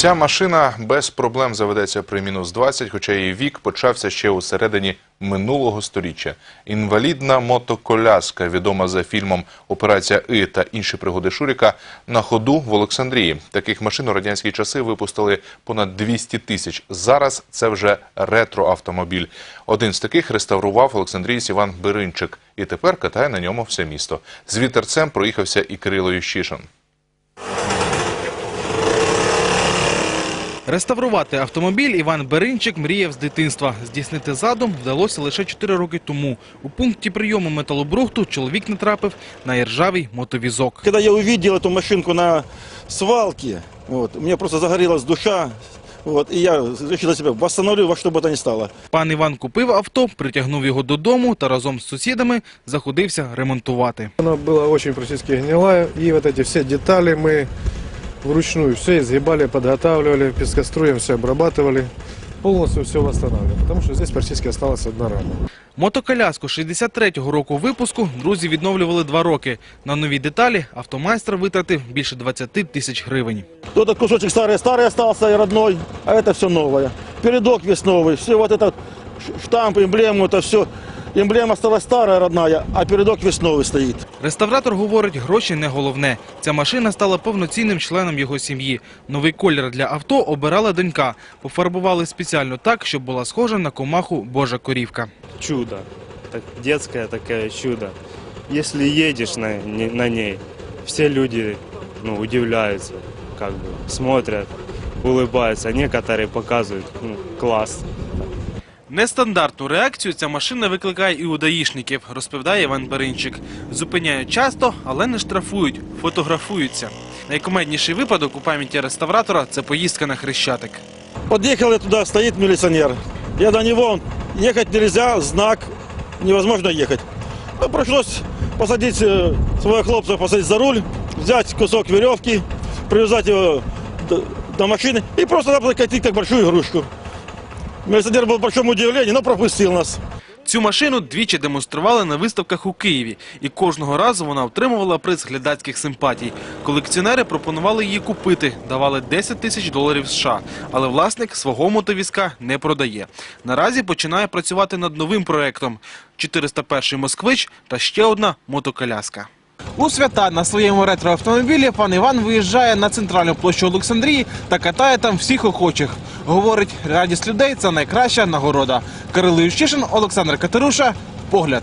Ця машина без проблем заведеться при мінус 20, хоча її вік почався ще у середині минулого сторіччя. Інвалідна мотоколяска, відома за фільмом «Операція И» та інші пригоди Шуріка, на ходу в Олександрії. Таких машин у радянські часи випустили понад 200 тисяч. Зараз це вже ретроавтомобіль. Один з таких реставрував олександрієць Іван Беринчик і тепер катає на ньому все місто. З вітерцем проїхався і Кирило Ющишин. Реставрувати автомобіль Іван Беринчик мріяв з дитинства. Здійснити задум вдалося лише 4 роки тому. У пункті прийому металобрухту чоловік натрапив на іржавий мотовізок. Когда я увидел эту машинку на свалке, вот, у меня просто загорелась душа, вот, и я решил для себя восстановлю во что бы то ни стало. Пан Іван купив авто, притягнув його додому та разом з сусідами заходився ремонтувати. Она была очень практически гнилая, и вот эти все детали мы вручную все изгибали, подготавливали, пескоструем все обрабатывали, полностью все восстанавливали, потому что здесь практически осталась одна рама. Мотоколяску 63-го року випуску друзі відновлювали два роки. На нові деталі автомайстер витратив більше 20 тисяч гривень. Вот этот кусочек старый-старый остался и родной, а это все новое. Передок весь новый, все вот этот ш- штамп, эмблему, это все. Эмблема осталась старая, родная, а передок весь новый стоит. Реставратор говорить, гроші не головне. Ця машина стала повноцінним членом його сім'ї. Новий колір для авто обирала донька. Пофарбували спеціально так, щоб була схожа на комаху Божа корівка. чудо. Так, детское такое чудо. Если едешь на, не- на ней, все люди ну, удивляются, как бы, смотрят, улыбаются. Некоторые показывают, ну, класс. Нестандартну реакцію ця машина викликає і у даїшників, розповідає Іван Беринчик. Зупиняють часто, але не штрафують, фотографуються. Найкомедніший випадок у пам'яті реставратора – це поїздка на Хрещатик. Подъехал я туда, стоит милиционер. Я до него, ехать нельзя, знак, невозможно ехать. Ну, пришлось посадить э, своего хлопца, посадить за руль, взять кусок веревки, привязать его до, до машины и просто катить как большую игрушку. Милиционер был в большом удивлении, но пропустил нас. Цю машину двічі демонстрували на виставках у Києві, і кожного разу вона отримувала приз глядацьких симпатій. Колекціонери пропонували її купити, давали 10 тисяч доларів США, але власник свого мотовізка не продає. Наразі починає працювати над новим проектом – 401 «Москвич» та ще одна мотоколяска. У свята на своєму ретроавтомобілі пан Іван виїжджає на центральну площу Олександрії та катає там всіх охочих. Говорить, радість людей – це найкраща нагорода. Кирило Ющишин, Олександр Катеруша. Погляд.